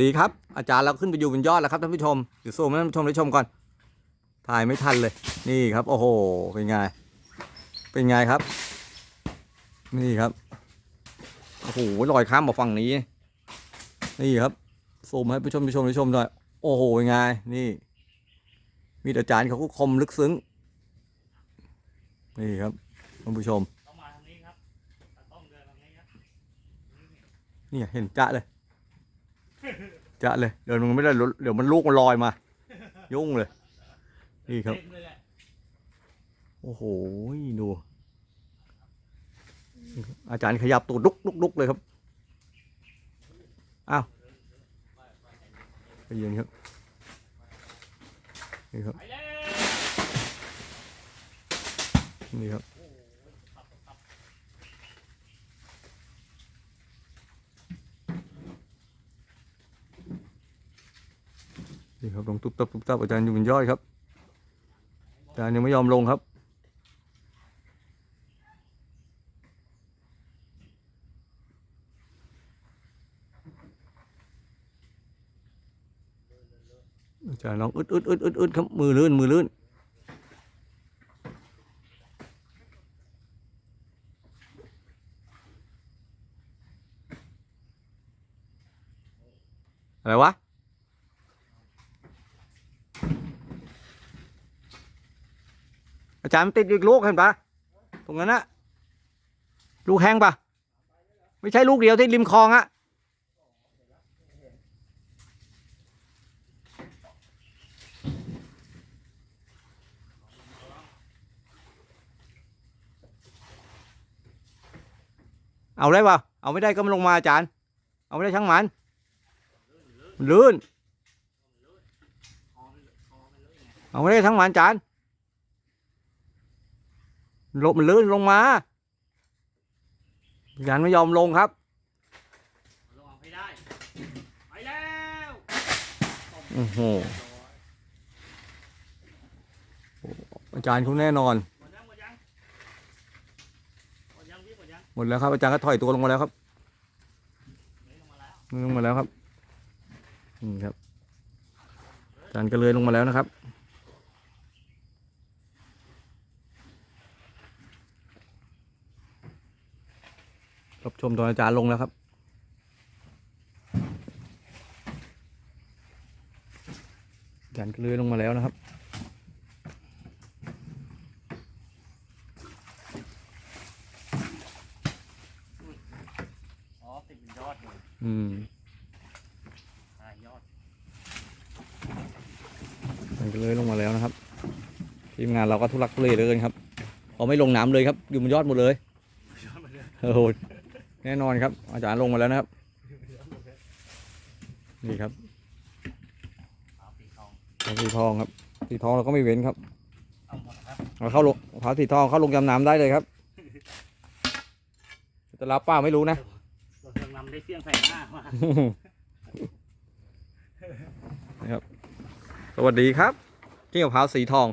ดีครับ อาจารย์เราขึ้นไปอยู่บนยอดแล้วครับท่านผู้ชมเดี๋ยวซูมให้ท่านผู้ชมได้ชมก่อน ถ่ายไม่ทันเลย นี่ครับ โอ้โห เป็นไง เป็นไงครับ นี่ครับ โอ้โหลอยข้ามมาฝั่งนี้ นี่ครับซูมให้ผู้ชมผู้ชมได้ชมหน่อย โอ้โห เป็นไง นี่ มีแต่อาจารย์เขาก็คมลึกซึ้ง นี่ครับท่านผู้ชมต้องมาทางนี้ครับต้องเดินทางนี้ครับเนี่ยเห็นจะเลย จะเลย เดี๋ยวมันไม่ได้เดี๋ยวมันลูกมันลอยมา ยุ่งเลย นี่ครับ โอ้โห ดู อาจารย์ขยับตัวลุกลุกลุกเลยครับ อ้าวใจเย็นครับ นี่ครับ นี่ครับ นี่ครับลงตุ๊บตับตุ๊บตับอาจารย์อยู่บนยอดครับอาจารย์ยังไม่ยอมลงครับอาจารย์ลองอึดอึดอึดอึดอึดครับมือลื่นมือลื่นอะไรวะ อาจารย์มันติดอีกลูกเห็นปะตรงนั้นนะลูกแห้งปะไม่ใช่ลูกเดียวที่ริมคลองอะเอาได้ปะเอาไม่ได้ก็มาลงมาอาจารย์ เอาไม่ได้ช่างมันมันลื่น เอาไม่ได้ทั้งมันอาจารย์ ลงมันลื่นลงมาอาจารย์ไม่ยอมลงครับลงเอาให้ได้ไปแล้วโอ้โหอาจารย์เขาแน่นอนหมดยังหมดยังหมดยังพี่หมดยังหมดแล้วครับอาจารย์ก็ถอยตัวลงมาแล้วครับนี่ลงมาแล้วลงมาแล้วครับนี่ครับอาจารย์ก็เลยลงมาแล้วนะครับ รับชมตอนอาจารย์ลงแล้วครับ อาจารย์ก็เลยลงมาแล้วนะครับอ๋อติดเป็นยอดเลยอืมตายยอดมันก็เลยลงมาแล้วนะครับทีมงานเราก็ทุลักทุเลเลยครับเขาไม่ลงน้ำเลยครับอยู่บนยอดหมดเลยโอ้โห แน่นอนครับ อาจารย์ลงมาแล้วนะครับ นี่ครับเอาปีทองมะพร้าวสีทองครับสีทองเราก็ไม่เว้นครับเอาหมดนะครับเอาเข้าลงมะพร้าวสีทองเข้าลงจำน้ำได้เลยครับจะรับป้าไม่รู้นะรถเครื่องนำได้เฟี้ยงใส่หน้ามานะครับ สวัสดีครับที่มะพร้าวสีทอง